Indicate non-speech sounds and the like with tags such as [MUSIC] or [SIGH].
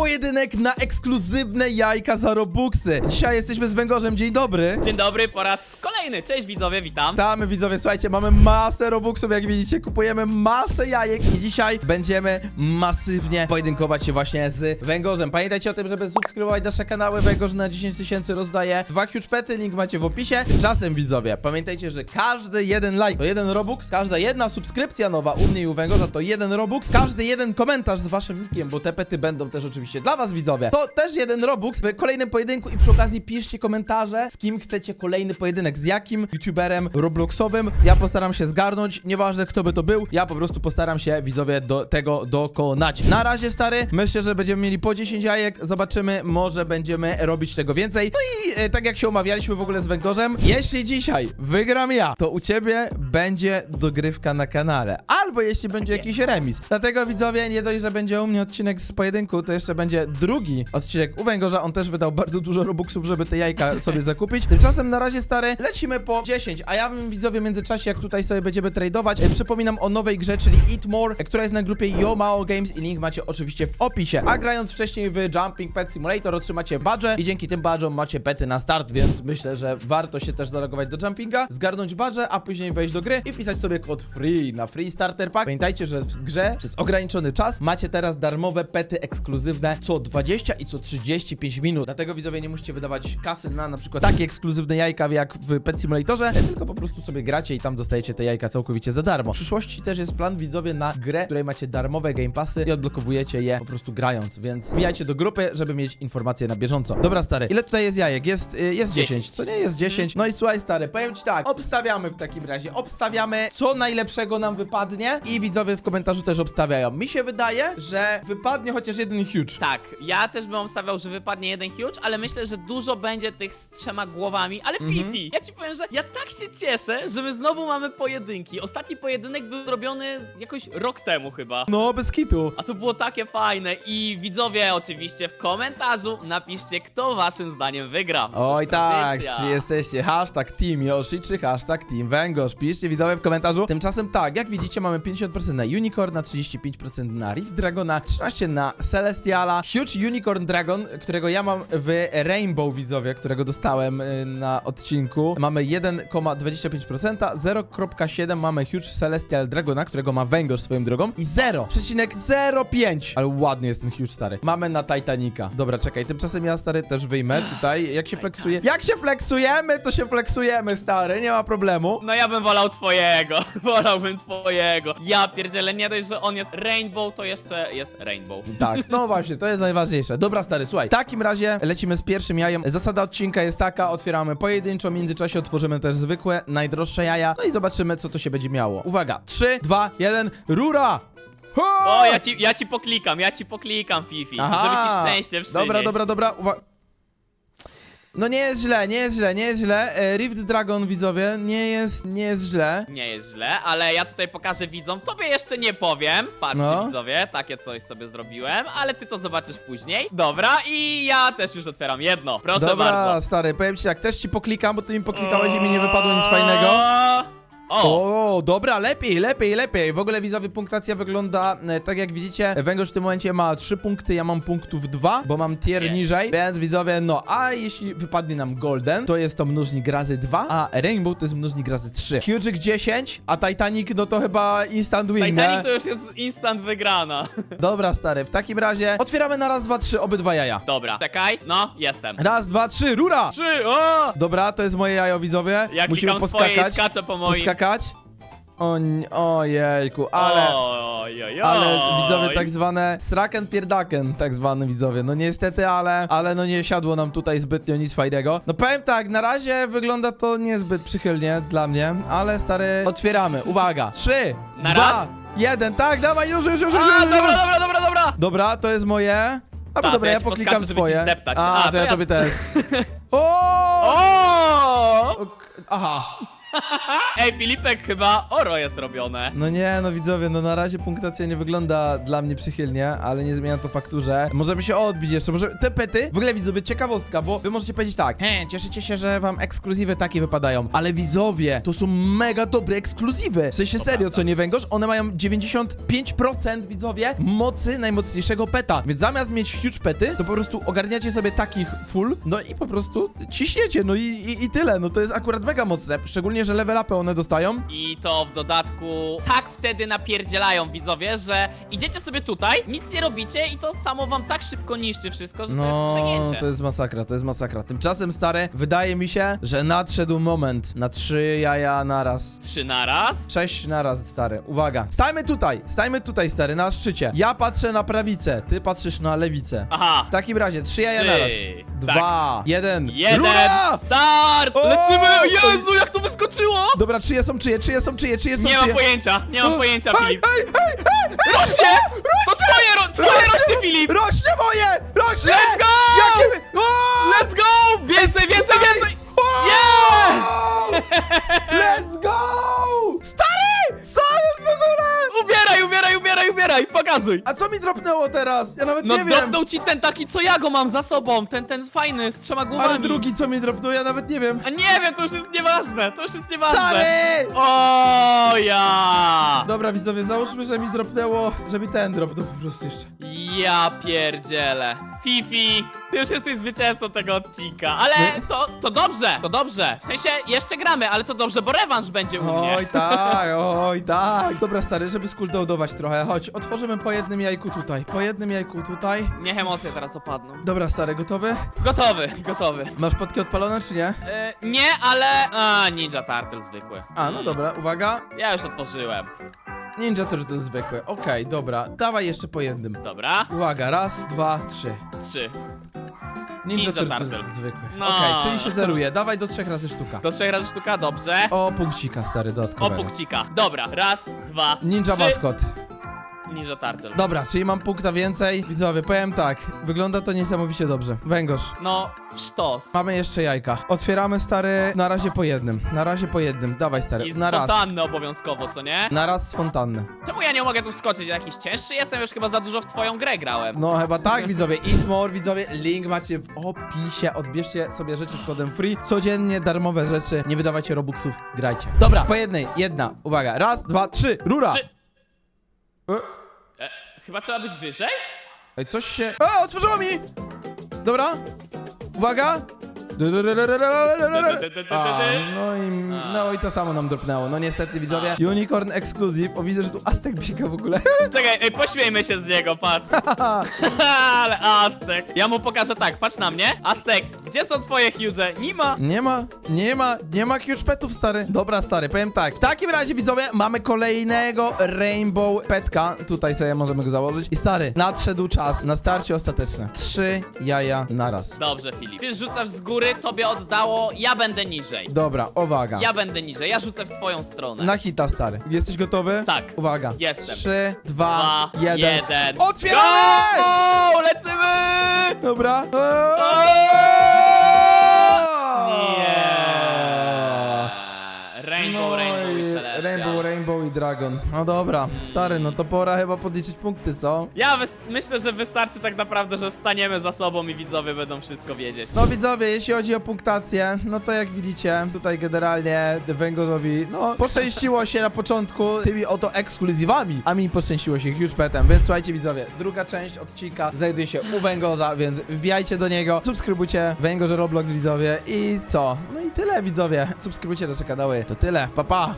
pojedynek na ekskluzywne jajka za Robuxy. Dzisiaj jesteśmy z Węgorzem, dzień dobry. Dzień dobry, po raz kolejny. Cześć widzowie, witam. Witamy widzowie, słuchajcie, mamy masę Robuxów, jak widzicie, kupujemy masę jajek i dzisiaj będziemy masywnie pojedynkować się właśnie z Węgorzem. Pamiętajcie o tym, żeby subskrybować nasze kanały, Węgorz na 10 tysięcy rozdaje dwa huge pety, link macie w opisie. Tymczasem widzowie, pamiętajcie, że każdy jeden like to jeden Robux, każda jedna subskrypcja nowa u mnie i u Węgorza to jeden Robux, każdy jeden komentarz z waszym nickiem, bo te pety będą też oczywiście dla was widzowie, to też jeden Robux w kolejnym pojedynku i przy okazji piszcie komentarze, z kim chcecie kolejny pojedynek, z jakim youtuberem Robloxowym. Ja postaram się zgarnąć, nieważne kto by to był, ja po prostu postaram się widzowie do tego dokonać. Na razie stary, myślę, że będziemy mieli po 10 jajek, zobaczymy, może będziemy robić tego więcej. No i e, tak jak się umawialiśmy w ogóle z Węgorzem, jeśli dzisiaj wygram ja, to u ciebie będzie dogrywka na kanale, albo jeśli będzie jakiś remis. Dlatego widzowie, nie dość, że będzie u mnie odcinek z pojedynku, to jeszcze będzie drugi odcinek u Węgorza, on też wydał bardzo dużo robuxów, żeby te jajka sobie zakupić. Tymczasem na razie stary, lecimy po 10, a ja widzowie w międzyczasie, jak tutaj sobie będziemy tradeować, e, przypominam o nowej grze, czyli Eat More, która jest na grupie Yo Mao Games i link macie oczywiście w opisie. A grając wcześniej w Jumping Pet Simulator otrzymacie badże i dzięki tym badżom macie pety na start, więc myślę, że warto się też zalogować do Jumpinga, zgarnąć badże, a później wejść do gry i wpisać sobie kod FREE na Free Starter Pack. Pamiętajcie, że w grze przez ograniczony czas macie teraz darmowe pety ekskluzywne co 20 i co 35 minut. Dlatego widzowie nie musicie wydawać kasy na na przykład takie ekskluzywne jajka jak w Pet Simulatorze, tylko po prostu sobie gracie i tam dostajecie te jajka całkowicie za darmo. W przyszłości też jest plan widzowie na grę, w której macie darmowe Game Passy i odblokowujecie je po prostu grając, więc wbijajcie do grupy, żeby mieć informacje na bieżąco. Dobra stary, ile tutaj jest jajek? Jest, y, jest 10. 10. Co nie jest 10? No i słuchaj stary, powiem ci tak, obstawiamy w takim razie, obstawiamy co najlepszego nam wypadnie i widzowie w komentarzu też obstawiają. Mi się wydaje, że wypadnie chociaż jeden huge. Tak, ja też bym stawiał, że wypadnie jeden huge, ale myślę, że dużo będzie tych z trzema głowami. Ale Mhm. Fifi, ja ci powiem, że ja tak się cieszę, że my znowu mamy pojedynki. Ostatni pojedynek był robiony jakoś rok temu chyba. No, bez kitu. A to było takie fajne i widzowie oczywiście w komentarzu napiszcie, kto waszym zdaniem wygra. Oj tak, czy jesteście hashtag Team Yoshi czy hashtag Team Węgorz. Piszcie widzowie w komentarzu. Tymczasem tak, jak widzicie mamy 50% na Unicorna, 35% na Rift Dragona, 13% na Celestiala, Huge Unicorn Dragon, którego ja mam w Rainbow widzowie, którego dostałem y, na odcinku. Mamy 1,25%, 0,7 mamy Huge Celestial Dragona, którego ma Węgorz swoją drogą i 0,05. Ale ładny jest ten Huge stary. Mamy na Titanica. Dobra, czekaj, tymczasem ja stary też wyjmę tutaj. Jak się flexuje? Jak się flexujemy, to się flexujemy stary, nie ma problemu. No ja bym wolał twojego, [LAUGHS] wolałbym twojego. Ja pierdzielę, nie dość, że on jest rainbow, to jeszcze jest rainbow. Tak, no właśnie, to jest najważniejsze. Dobra, stary, słuchaj. W takim razie lecimy z pierwszym jajem. Zasada odcinka jest taka: otwieramy pojedynczo, w międzyczasie otworzymy też zwykłe, najdroższe jaja. No i zobaczymy, co to się będzie miało. Uwaga, 3, 2, 1, rura! Ho! O, ja ci, ja ci poklikam, ja ci poklikam, Fifi, żeby ci szczęście przynieść. Dobra, dobra, dobra. Uwa no nie jest źle, nie jest źle, nie jest źle. E, Rift Dragon, widzowie, nie jest, nie jest źle. Nie jest źle, ale ja tutaj pokażę widzom, tobie jeszcze nie powiem. Patrzcie No. widzowie, takie coś sobie zrobiłem, ale ty to zobaczysz później. Dobra, i ja też już otwieram jedno, proszę Dobra, bardzo. stary, powiem ci tak, też ci poklikam, bo ty mi poklikałeś i mi nie wypadło nic fajnego. O, O, dobra, lepiej, lepiej, lepiej. W ogóle widzowie punktacja wygląda e, tak jak widzicie. Węgorz w tym momencie ma 3 punkty, ja mam punktów 2, bo mam tier Jest. niżej. Więc widzowie, no, a jeśli wypadnie nam Golden, to jest to mnożnik razy 2, a Rainbow to jest mnożnik razy 3. Huge 10, a Titanic no to chyba instant win, Titanic to już jest instant wygrana. [LAUGHS] Dobra, stary, w takim razie otwieramy na raz, dwa, trzy, obydwa jaja. Dobra, czekaj, no, jestem. Raz, dwa, trzy, rura! Trzy, o! Dobra, to jest moje jajo, widzowie. Ja Musimy klikam swoje i poskakać. skaczę po moim. Poskakać. O, n- ojejku, ale... Ale widzowie tak zwane sraken pierdaken, tak zwany widzowie. No niestety, ale, ale no nie siadło nam tutaj zbytnio nic fajnego. No powiem tak, na razie wygląda to niezbyt przychylnie dla mnie, ale stary, otwieramy. Uwaga, trzy, Na dwa, raz? jeden, tak, dawaj, już, już, już, już, A, już, już. dobra, dobra, dobra, dobra. Dobra, to jest moje. A Ta, dobra, ja ci poklikam podskaczę, żeby ci swoje. zdeptać. A, to ja ja- tobie też. [LAUGHS] O! O! Ok, Aha. [LAUGHS] Ej, Filipek, chyba oro jest robione. No nie, no widzowie, no na razie punktacja nie wygląda dla mnie przychylnie, ale nie zmienia to faktu, że możemy się odbić jeszcze, może te pety, w ogóle widzowie, ciekawostka, bo wy możecie powiedzieć tak, he, cieszycie się, że wam ekskluzywy takie wypadają, ale widzowie, to są mega dobre ekskluzywy, w sensie serio, co nie węgorz, one mają 95% widzowie mocy najmocniejszego peta, więc zamiast mieć huge pety, to po prostu ogarniacie sobie takich full, no i po prostu ciśniecie, no i, i, i tyle, no to jest akurat mega mocne, szczególnie, że level upy one dostają, I to w dodatku tak wtedy napierdzielają widzowie, że idziecie sobie tutaj, nic nie robicie i to samo wam tak szybko niszczy wszystko, że to jest No, przejęcie. to jest masakra, to jest masakra. Tymczasem, stary, wydaje mi się, że nadszedł moment na trzy jaja naraz. Trzy naraz? Sześć naraz, stary. Uwaga. Stajmy tutaj, stajmy tutaj, stary, na szczycie. Ja patrzę na prawicę, ty patrzysz na lewicę. Aha. W takim razie, trzy jaja Trzy. naraz. Tak. Dwa, jeden. Jeden, Rura! start! O! Lecimy! Jezu, jak to wyskoczyło! Dobra, czyje są czyje, czyje są czyje, czyje są Nie mam czyje? pojęcia, nie mam pojęcia, Filip. hej, hej, hej! Rośnie! To twoje, ro twoje rośnie, Filip! Rośnie moje! Rośnie! Let's go! Jakie. O! Let's go! Więcej, więcej, więcej! A co mi dropnęło teraz? Ja nawet No nie wiem. dropnął ci ten taki, co ja go mam za sobą, ten, ten fajny, z trzema głowami. Ale drugi co mi dropnął, ja nawet nie wiem. A nie wiem, to już jest nieważne, to już jest nieważne. Stary! O ja! Dobra widzowie, załóżmy, że mi dropnęło, że mi ten dropnął po prostu jeszcze. Ja pierdzielę. Fifi, ty już jesteś zwycięzcą tego odcinka, ale No. to, to dobrze, to dobrze. W sensie jeszcze gramy, ale to dobrze, bo rewanż będzie u mnie. Oj tak, oj tak. Dobra stary, żeby skuldołdować trochę, chodź, otworzymy po jednym jajku tutaj, po jednym jajku tutaj. Niech emocje teraz opadną. Dobra stary, gotowy? Gotowy, gotowy. Masz potki odpalone czy nie? E, nie, ale... A, Ninja Turtle zwykły. A, no dobra, uwaga. Ja już otworzyłem. Ninja Turtle zwykły, okej, dobra. Dawaj jeszcze po jednym. Dobra, Uwaga, raz, dwa, trzy. trzy. Ninja, Ninja Turtle, Turtle. zwykły. No. Okej, czyli się zeruje. Dawaj do trzech razy sztuka. Do trzech razy sztuka, dobrze. O, punkcika stary, O punkcika. Dobra, raz, dwa, Ninja trzy. maskot. Ninja Turtle. Dobra, czyli mam punkta więcej. Widzowie, powiem tak, wygląda to niesamowicie dobrze. Węgorz. No, sztos. Mamy jeszcze jajka. Otwieramy stary na razie po jednym. Na razie po jednym. Dawaj stary. I na raz. spontánny obowiązkowo, co nie? Na raz spontanny. Czemu ja nie mogę tu wskoczyć? Jakiś cięższy jestem? Już chyba za dużo w twoją grę grałem. No chyba tak, [LAUGHS] widzowie. Eat more, widzowie. Link macie w opisie. Odbierzcie sobie rzeczy z kodem free. Codziennie darmowe rzeczy. Nie wydawajcie robuxów. Grajcie. Dobra, po jednej. Jedna. Uwaga. Raz, dwa, trzy. Rura. Trzy. E, chyba trzeba być wyżej? Ej, coś się... O, otworzyło mi! Dobra. Uwaga. A, no i, no i to samo nam dropnęło. No niestety, widzowie. Unicorn Exclusive. O, widzę, że tu Aztek biega w ogóle. [LAUGHS] Czekaj, ej, pośmiejmy się z niego, patrz. [LAUGHS] Ale Aztek. Ja mu pokażę tak, patrz na mnie. Aztek, gdzie są twoje huge? Nie ma. Nie ma, nie ma, nie ma huge petów, stary. Dobra, stary, powiem tak. W takim razie, widzowie, mamy kolejnego Rainbow Petka. Tutaj sobie możemy go założyć. I stary, nadszedł czas na starcie ostateczne. Trzy jaja naraz. Dobrze, Filip. Ty rzucasz z góry, tobie oddało, ja będę niżej. Dobra, uwaga. Ja będę niżej, ja rzucę w twoją stronę. Na hita, stary. Jesteś gotowy? Tak. Uwaga. Jestem. Trzy, dwa, jeden. Otwieramy! Go! Lecimy! Dobra. Nie. Dragon. No dobra, stary, no to pora chyba podliczyć punkty, co? Ja wys- myślę, że wystarczy tak naprawdę, że staniemy za sobą i widzowie będą wszystko wiedzieć. No widzowie, jeśli chodzi o punktację, no to jak widzicie, tutaj generalnie Węgorzowi, no, poszczęściło się na początku tymi oto ekskluzywami, a mi poszczęściło się huge petem, więc słuchajcie widzowie, druga część odcinka znajduje się u Węgorza, więc wbijajcie do niego, subskrybujcie Węgorze Roblox widzowie i co? No i tyle widzowie, subskrybujcie nasze kanały, to tyle, pa pa!